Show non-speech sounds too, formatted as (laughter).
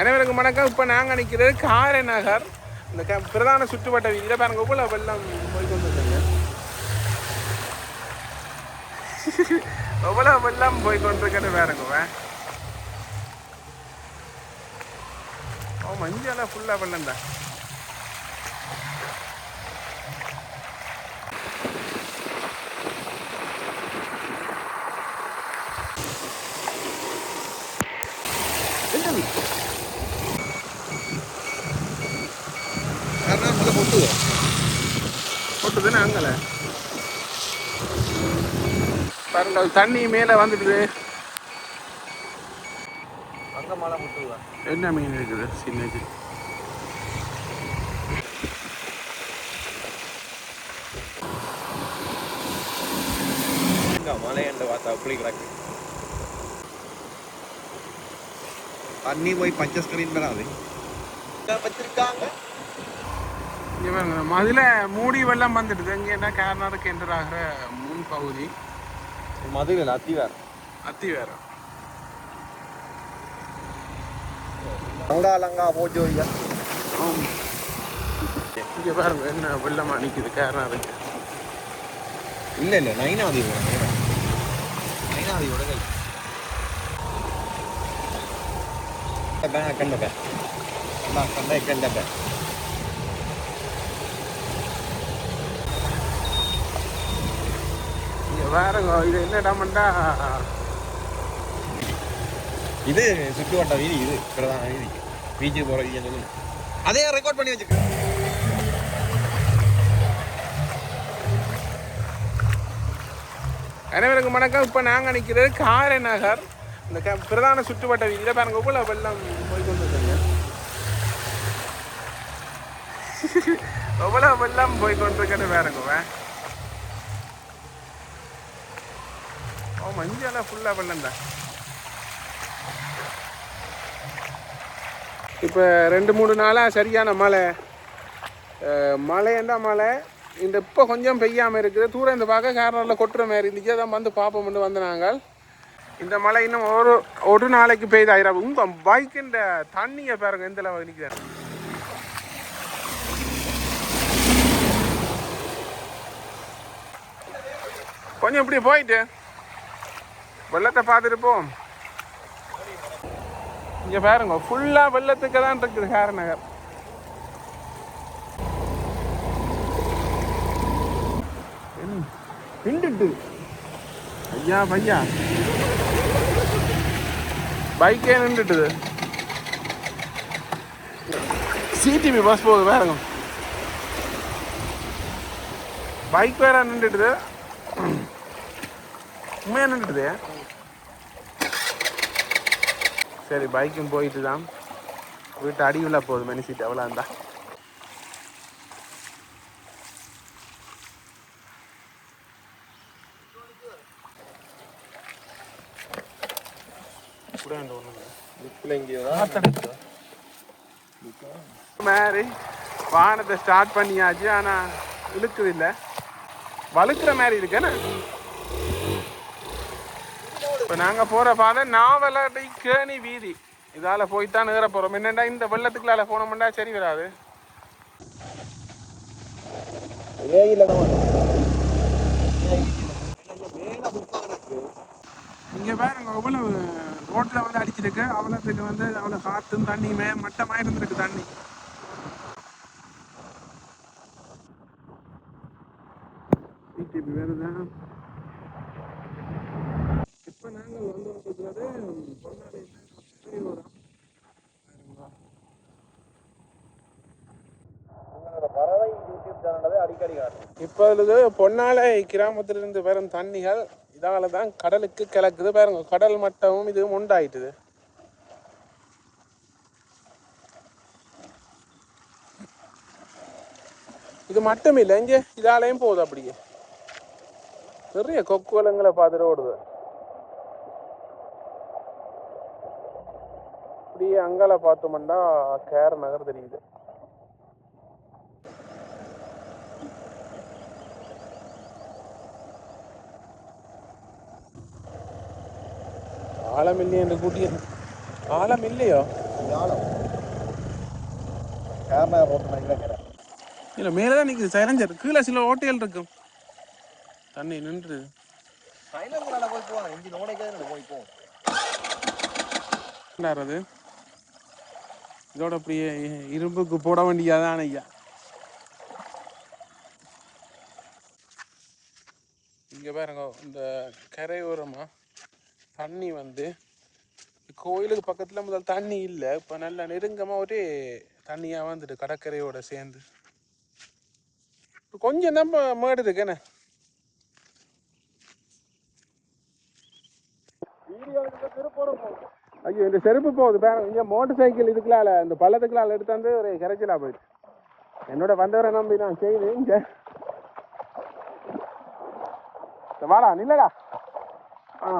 அனைவருக்கும் வணக்கம். இப்போ நாங்கள் நிற்கிறது காரை நகர். இந்த க பிரதான சுற்றுவட்ட வீதியில் பாருங்க உள்ள வெள்ளம் போய் எவ்வளோ வெள்ளம் போய்கொண்டிருக்கேன்னு வேறங்குவேன் பாருங்க ஓ மஞ்சள் ஃபுல்லாக வெள்ளம் தான் போட்டுதுன்னு அங்கலை? பாருங்க அது தண்ணி மேலே வந்துடுது. என்ன மீன் இருக்குது? சின்னது. மலையண்ட பார்த்தா அப்படி கிடக்கு. தண்ணி போய் பச்சை ஸ்கிரீன் வராது வச்சிருக்காங்க. மதுல மூடி வெள்ளம் வந்துடுது. இங்கே என்ன கேரளாவுக்கு என்டர் ஆகிற முன் பகுதி? மதுரை அத்தி வேற. அத்தி வேற. லங்கா லங்கா ஐயா இங்கே பாருங்க என்ன வெள்ளமா நிற்குது கேரளாவுக்கு. இல்ல இல்ல நைனாதியோட நைனாதியோட கை கண்ட கண்ட கண்ட. பாருங்க இது என்ன இடம்டா இது சுற்றுவட்ட வீதி இது பிரதான வீதி. பீச்சு போற வீதி சொல்லு அதே ரெக்கார்ட் பண்ணி வச்சுக்க அனைவருக்கும் வணக்கம். இப்போ நாங்கள் நிற்கிறது காரை நகர். இந்த க பிரதான சுற்றுவட்ட வீதியில் பாருங்க இவ்வளோ வெள்ளம் போய் கொண்டு இருக்குங்க எவ்வளோ (laughs) வெள்ளம் போய் கொண்டிருக்குன்னு பாருங்க வே. ஓ மஞ்சள் ஃபுல்லாக வெள்ளம் தான். இப்போ ரெண்டு மூணு நாளாக சரியான மழை. அஹ், மழை இந்த இப்போ கொஞ்சம் பெய்யாமல் இருக்குது. தூரம் இந்த பார்க்க கேரளாவில் கொட்டுற மாதிரி இருந்துச்சு. அதான் வந்து பார்ப்போம்னு வந்து நாங்கள் இந்த மழை இன்னும் ஒரு ஒரு நாளைக்கு பெய்து ஆயிரம் உங்கள் பைக்கின்ற தண்ணியை பாருங்க எந்த அளவு நிற்கிறார் கொஞ்சம் இப்படி போயிட்டு. வெள்ளத்தை பார்த்துருப்போம் இங்கே பாருங்க ஃபுல்லாக வெள்ளத்துக்கு தான் இருக்குது கேர நகர். நின்றுட்டு ஐயா பையா. பைக்கே நின்றுட்டுது. சிடிவி பஸ் போகுது பாருங்க. பைக் வேற நின்றுட்டுது. உண்மையா நின்றுட்டுது சரி பைக்கும் போயிட்டு தான் வீட்டு அடியுள்ள போகுது மணி சீட் எவ்வளோ இருந்தா மாதிரி வாகனத்தை ஸ்டார்ட் பண்ணியாச்சு ஆனா இழுக்குது இல்ல. வழுக்கிற மாதிரி இருக்குன்னு இப்போ நாங்கள் போகிற பாதை நாவலடி கேணி வீதி. இதால் போய்த்தான் ஏற போகிறோம் என்னென்னா இந்த வெள்ளத்துக்குள்ளால போனோம்னா சரி வராது இங்கே பாருங்க அவ்வளவு ரோட்டில் வந்து அடிச்சிருக்கு. அவ்வளோத்துக்கு வந்து அவ்வளோ காற்றும் தண்ணியுமே மட்டமாக இருந்திருக்கு தண்ணி. டிடிபி வேறு தான் சேனலவே அடிக்கடி இப்பொழுது பொன்னாலை கிராமத்திலிருந்து வரும் தண்ணிகள் இதால தான் கடலுக்கு கிழக்குது. பாருங்க கடல் மட்டமும் இதுவும் உண்டாயிட்டுது. இது மட்டும் இல்லை இங்கே இதாலையும் போகுது அப்படியே. நிறைய கொக்கு வளங்களை பார்த்துட்டு ஓடுது. அப்படியே அங்கால பார்த்தோம்னா கேர நகர் தெரியுது. ஆழம் இல்லையே என்று கூட்டிய ஆழம் இல்லையோ ஆழம் கேரளா ரோட்டு இல்லை மேலே தான் நிற்குது சரஞ்சர் கீழே சில ஹோட்டல் இருக்கும். தண்ணி நின்று சைலன்ஸ்ல போய் போவாங்க இன்ஜின் ஓடைக்காது போய் போவோம் அது? இதோட அப்படியே இரும்புக்கு போட வேண்டியதான் ஐயா. இங்கே பாருங்க இந்த கரையோரமாக தண்ணி வந்து கோயிலுக்கு பக்கத்தில் முதல் தண்ணி இல்லை இப்போ நல்ல நெருங்கமாக ஒரே தண்ணியாக வந்துட்டு கடற்கரையோட சேர்ந்து. கொஞ்சம் நம்ம மேடு இருக்குண்ணே ஐயோ இந்த செருப்பு போகுது இங்கே மோட்டர் சைக்கிள் இதுக்குலால இந்த பள்ளத்துக்குலால எடுத்தாந்து ஒரு கரைச்சலா போயிடுச்சு என்னோட வந்தவரை நம்பி நான் செய்து இங்க. வாடா நில்லடா. ஆ.